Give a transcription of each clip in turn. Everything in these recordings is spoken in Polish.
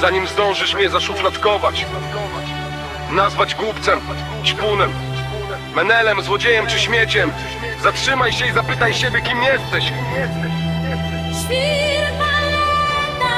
zanim zdążysz mnie zaszufladkować. Nazwać głupcem, ćpunem, menelem, złodziejem czy śmieciem. Zatrzymaj się i zapytaj siebie, kim jesteś. Świr paleta,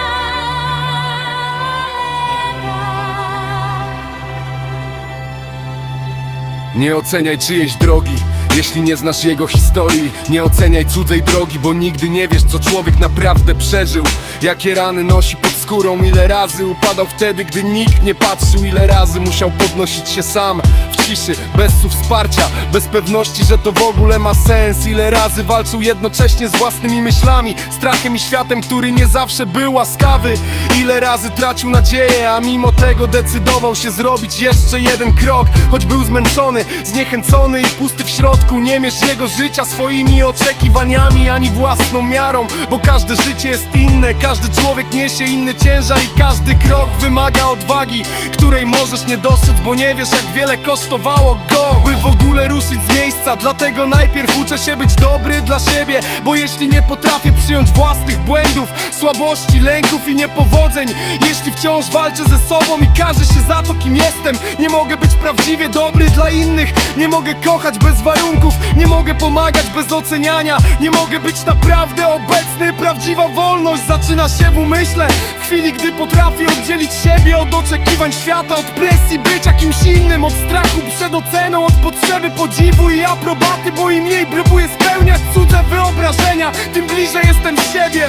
Nie oceniaj czyjejś drogi jeśli nie znasz jego historii Nie oceniaj cudzej drogi, bo nigdy nie wiesz co człowiek naprawdę przeżył Jakie rany nosi pod skórą, ile razy upadał wtedy, gdy nikt nie patrzył Ile razy musiał podnosić się sam w ciszy, bez słów wsparcia Bez pewności, że to w ogóle ma sens. Ile razy walczył jednocześnie z własnymi myślami Strachem i światem, który nie zawsze był łaskawy. Ile razy tracił nadzieję, a mimo tego decydował się zrobić jeszcze jeden krok Choć był zmęczony, zniechęcony i pusty w środku. Nie mierz jego życia swoimi oczekiwaniami ani własną miarą Bo każde życie jest inne, każdy człowiek niesie inny ciężar I każdy krok wymaga odwagi, której możesz nie dostrzec Bo nie wiesz jak wiele kosztowało go, by w ogóle ruszyć z miejsca Dlatego najpierw uczę się być dobry dla siebie Bo jeśli nie potrafię przyjąć własnych błędów Słabości, lęków i niepowodzeń Jeśli wciąż walczę ze sobą i każę się za to kim jestem Nie mogę być prawdziwie dobry dla innych Nie mogę kochać bez warunków Nie mogę pomagać bez oceniania Nie mogę być naprawdę obecny Prawdziwa wolność zaczyna się w umyśle. W chwili gdy potrafię oddzielić siebie od oczekiwań świata Od presji bycia kimś innym Od strachu przed oceną Od potrzeby podziwu i aprobaty Bo im mniej próbuję spełniać cudze wyobrażenia Tym bliżej jestem siebie.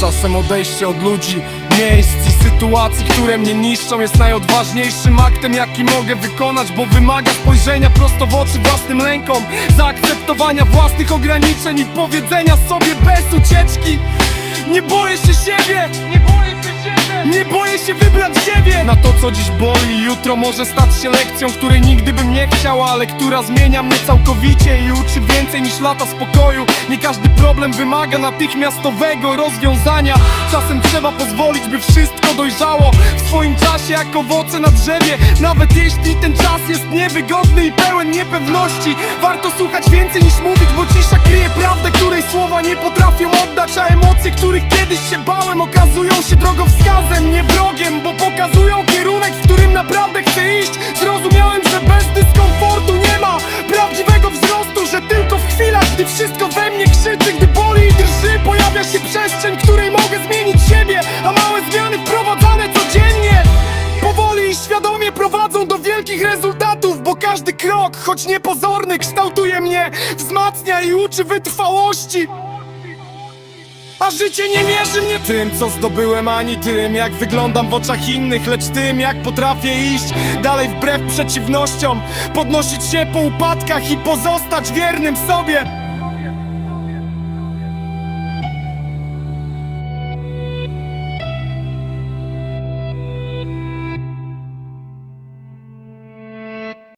Czasem odejście od ludzi, miejsc i sytuacji, które mnie niszczą Jest najodważniejszym aktem, jaki mogę wykonać Bo wymaga spojrzenia prosto w oczy własnym lękom Zaakceptowania własnych ograniczeń i powiedzenia sobie bez ucieczki Nie boję się siebie, nie boję się siebie. Nie boję się wybrać siebie. Na to co dziś boli, jutro może stać się lekcją Której nigdy bym nie chciał, ale która zmienia mnie całkowicie I uczy więcej niż lata spokoju. Nie każdy problem wymaga natychmiastowego rozwiązania. Czasem trzeba pozwolić, by wszystko dojrzało W swoim czasie jak owoce na drzewie. Nawet jeśli ten czas jest niewygodny i pełen niepewności Warto słuchać więcej niż mówić, bo cisza rezultatów Bo każdy krok, choć niepozorny, kształtuje mnie Wzmacnia i uczy wytrwałości a życie nie mierzy mnie tym, co zdobyłem, ani tym, jak wyglądam w oczach innych, lecz tym, jak potrafię iść dalej wbrew przeciwnościom, podnosić się po upadkach i pozostać wiernym sobie.